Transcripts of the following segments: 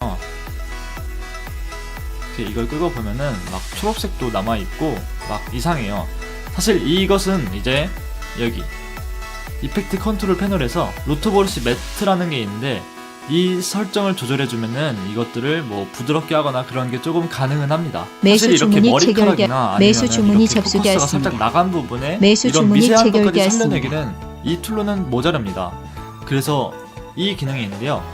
어. 이걸 끄고 보면은 막 초록색도 남아 있고 막 이상해요. 사실 이것은 이제 여기 이펙트 컨트롤 패널에서 로토보르시 매트라는 게 있는데 이 설정을 조절해주면은 이것들을 뭐 부드럽게 하거나 그런 게 조금 가능은 합니다. 매수 주문이 머리카락이나 체결되- 매수 주문이 접수되었습니다. 살짝 나간 부분에 매수 이런 주문이 미세한 것까지. 살려내기는 이 툴로는 모자랍니다. 그래서 이 기능이 있는데요.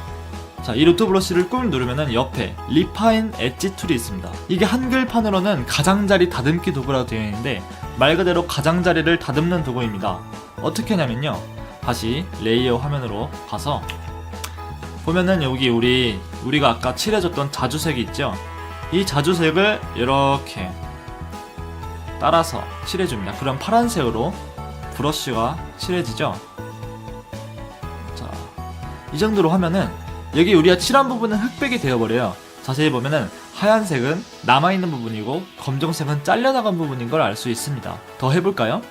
자, 이 루트 브러쉬를 꾹 누르면은 옆에 리파인 엣지 툴이 있습니다. 이게 한글판으로는 가장자리 다듬기 도구라고 되어 있는데 말 그대로 가장자리를 다듬는 도구입니다. 어떻게 하냐면요. 다시 레이어 화면으로 가서 보면은 여기 우리 우리가 아까 칠해줬던 자주색이 있죠. 이 자주색을 이렇게 따라서 칠해줍니다. 그럼 파란색으로 브러쉬가 칠해지죠. 자, 이 정도로 하면은 여기 우리가 칠한 부분은 흑백이 되어버려요. 자세히 보면은 하얀색은 남아있는 부분이고 검정색은 잘려나간 부분인 걸 알 수 있습니다. 더 해볼까요?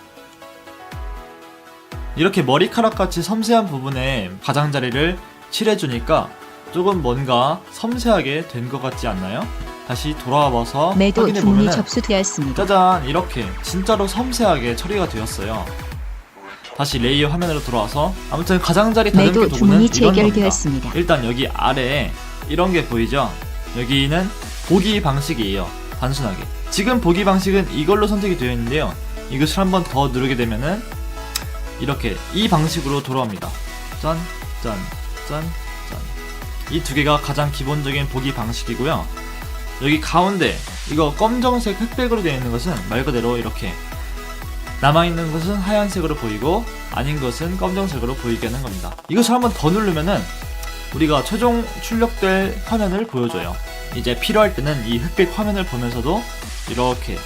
이렇게 머리카락 같이 섬세한 부분에 가장자리를 칠해주니까 조금 뭔가 섬세하게 된 것 같지 않나요? 다시 돌아와서 매도 확인해 주문이 보면은 접수되었습니다. 짜잔 이렇게 진짜로 섬세하게 처리가 되었어요. 다시 레이어 화면으로 돌아와서 아무튼 가장자리 다듬기 매도 도구는 주문이 이런 겁니다. 일단 여기 아래에 이런 게 보이죠? 여기는 보기 방식이에요. 단순하게. 지금 보기 방식은 이걸로 선택이 되어 있는데요. 이것을 한 번 더 누르게 되면은 이렇게 이 방식으로 돌아옵니다. 짠, 짠, 짠, 짠. 이 두 개가 가장 기본적인 보기 방식이고요. 여기 가운데 이거 검정색 흑백으로 되어 있는 것은 말 그대로 이렇게 남아있는 것은 하얀색으로 보이고 아닌 것은 검정색으로 보이게 하는 겁니다. 이것을 한번 더 누르면은 우리가 최종 출력될 화면을 보여줘요. 이제 필요할 때는 이 흑백 화면을 보면서도 이렇게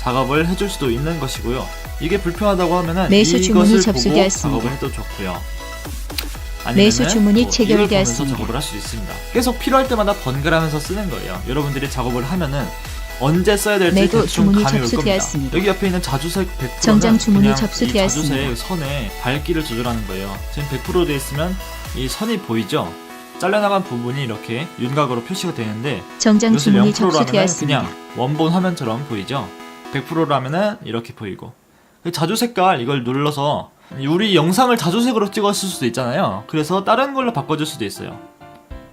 작업을 해줄 수도 있는 것이고요. 이게 불편하다고 하면은 매수 주문이 접수되었습니다. 작업을 해도 좋고요. 매수 주문이 뭐 체결되었습니다. 작업을 할 수 있습니다. 계속 필요할 때마다 번갈아가면서 쓰는 거예요. 여러분들이 작업을 하면은 언제 써야 될지 매도 대충 주문이 감이 올 겁니다. 접수되었습니다. 여기 옆에 있는 자주색 100%는 정장 주문이 그냥 접수되었습니다. 이 자주색 선에 밝기를 조절하는 거예요. 지금 100% 되어 있으면 이 선이 보이죠? 잘려나간 부분이 이렇게 윤곽으로 표시가 되는데 정장 주문이 0%라면 접수되었습니다. 그냥 원본 화면처럼 보이죠? 100%라면은 이렇게 보이고 그 자주 색깔 이걸 눌러서 우리 영상을 자주색으로 찍었을 수도 있잖아요. 그래서 다른 걸로 바꿔줄 수도 있어요.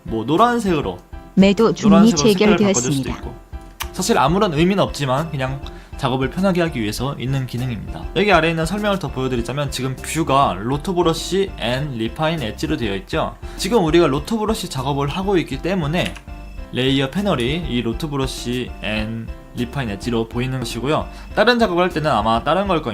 뭐 노란색으로 매도 주문이 노란색으로 색깔을 바꿔줄 수도 체결되었습니다. 있고 사실 아무런 의미는 없지만 그냥 작업을 편하게 하기 위해서 있는 기능입니다. 여기 아래에 있는 설명을 더 보여드리자면 지금 뷰가 로토 브러쉬 앤 리파인 엣지로 되어 있죠. 지금 우리가 로토 브러쉬 작업을 하고 있기 때문에 레이어 패널이 이 로토 브러쉬 앤 리파인 엣지로 보이는 것이고요. 다른 작업을 할 때는 아마 다른 걸 거예요.